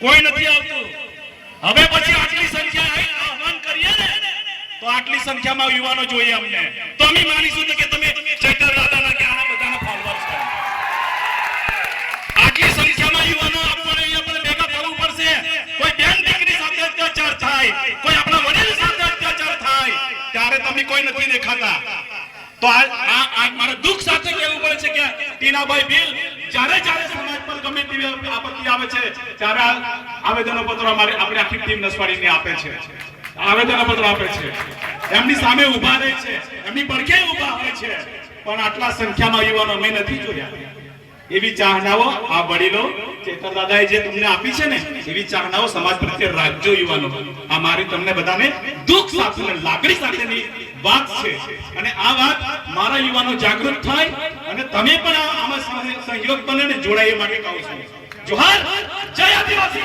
કોઈ નથી આવતું. હવે પછી આટલી સંખ્યા આહવાન કરીએ ને, તો આટલી સંખ્યામાં યુવાનો જોઈએ અમને. તો અમે માનીશું કે તમે ચૈતર દાદાના કે આના બધાના ફોલોઅર્સ છો. આટલી સંખ્યામાં યુવાનો આપણે અહીંયા પણ ભેગા થવું પડશે. કોઈ બેન દીકરી સાથે અત્યાચાર થાય, કોઈ આપણા વડીલ સાથે અત્યાચાર થાય, ત્યારે તમે કોઈ નથી દેખાતા. તો આ આ મારે દુઃખ સાથે કહેવું પડે છે કે ટીનાભાઈ બિલ જ્યારે જ્યારે પર ગમે તેવી આપત્તિ આવે છે, ત્યારે આવેદનો પત્રો અમારે આપણી આખી ટીમ નસવાડીને આપે છે. આવેદનો પત્ર આપે છે. એમની સામે ઊભા રહે છે. એમની પડખે ઊભા હોય છે. પણ આટલા સંખ્યામાં યુવાનો અમે નથી જોયા. એવી ચાહનાઓ આ વડીલો ચેતર દાદાએ જે તમને આપી છે ને, એવી ચાહનાઓ સમાજ પ્રત્યે રાખજો યુવાનો. આ મારી તમને બધાને દુઃખ સાથે લાગણી સાથેની વાત છે. અને આ વાત મારા યુવાનો જાગૃત થાય અને તમે પણ આમાં સહ- બને જોડાય એ માટે કહું છું. જોહાર જય આદિવાસી.